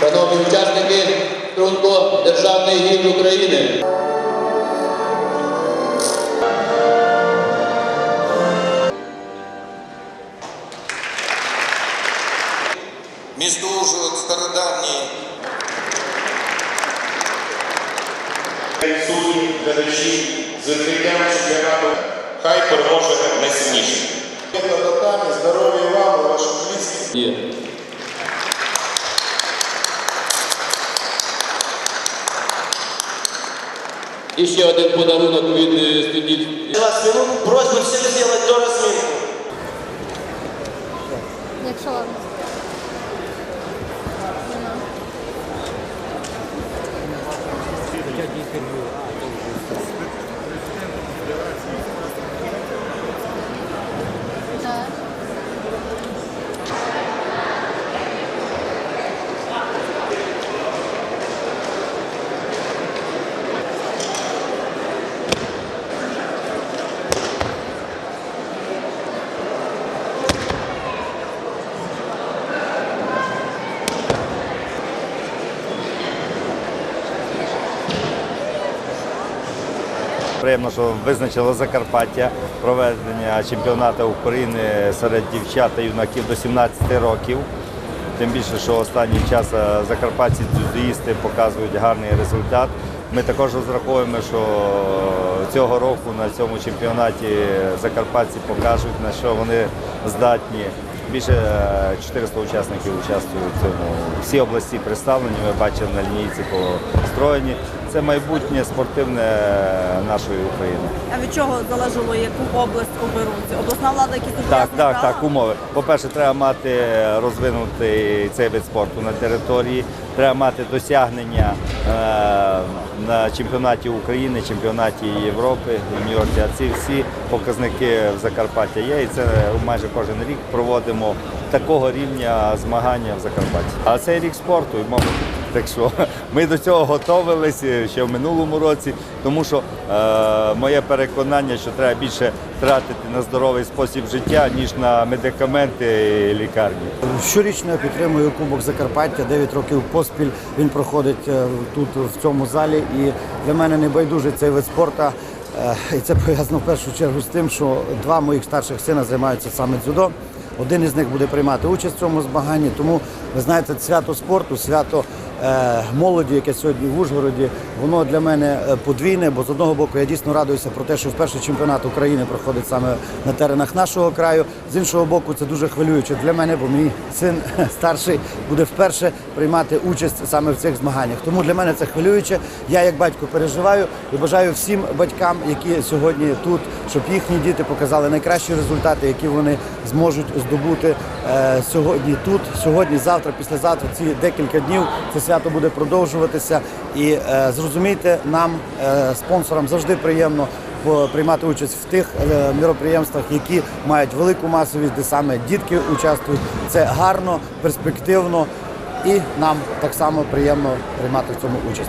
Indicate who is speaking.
Speaker 1: Шановні учасники, струнко Державний гімн України.
Speaker 2: Місто Ужгород стародавній
Speaker 3: Судні, глядачі, з відкриттям чемпіонату. Хай переможе найсильніший.
Speaker 4: Здоров'я вам вашим близьким.
Speaker 1: І ще один подарунок від е, студентів.
Speaker 5: 20 минут. Просьба всем сделать до разминку.
Speaker 6: Приємно, що визначило Закарпаття проведення чемпіонату України серед дівчат та юнаків до 17 років. Тим більше, що останній час закарпатці дзюдоїсти показують гарний результат. Ми також розраховуємо, що цього року на цьому чемпіонаті закарпатці покажуть, на що вони здатні. Більше е, 400 учасників участвують в цьому. Всі області представлені, ми бачимо на лінійці построєні. Це майбутнє спортивне нашої України.
Speaker 7: А від чого залежало, яку область оберуть? Обласна влада якісь
Speaker 6: Так, так,
Speaker 7: брала?
Speaker 6: так, умови. По-перше, треба мати розвинутий цей вид спорту на території, треба мати досягнення е, на чемпіонаті України, чемпіонаті Європи, юніорці. А ці всі показники в Закарпаття є, і це майже кожен рік проводимо такого рівня змагання в Закарпатті. А цей рік спорту мови. Так що ми до цього готувалися ще в минулому році, тому що е, моє переконання, що треба більше тратити на здоровий спосіб життя, ніж на медикаменти і лікарні.
Speaker 8: Щорічно я підтримую Кубок Закарпаття. 9 років поспіль він проходить е, тут в цьому залі. І для мене не байдуже цей вид спорту. Е, І це пов'язано в першу чергу з тим, що два моїх старших сина займаються саме дзюдо. Один із них буде приймати участь в цьому змаганні. Тому ви знаєте, свято спорту, свято молоді, яке сьогодні в Ужгороді, воно для мене е, подвійне, бо з одного боку я дійсно радуюся про те, що вперше чемпіонат України проходить саме на теренах нашого краю. З іншого боку, це дуже хвилююче для мене, бо мій син старший буде вперше приймати участь саме в цих змаганнях. Тому для мене це хвилююче. Я як батько переживаю і бажаю всім батькам, які сьогодні тут, щоб їхні діти показали найкращі результати, які вони зможуть здобути е, сьогодні тут, сьогодні, завтра, післязавтра. Ці декілька днів це свято буде продовжуватися. І е, зрозумійте, нам, е, спонсорам, завжди приємно приймати участь в тих е, міроприємствах, які мають велику масовість, де саме дітки участвують. Це гарно, перспективно, і нам так само приємно приймати в цьому участь.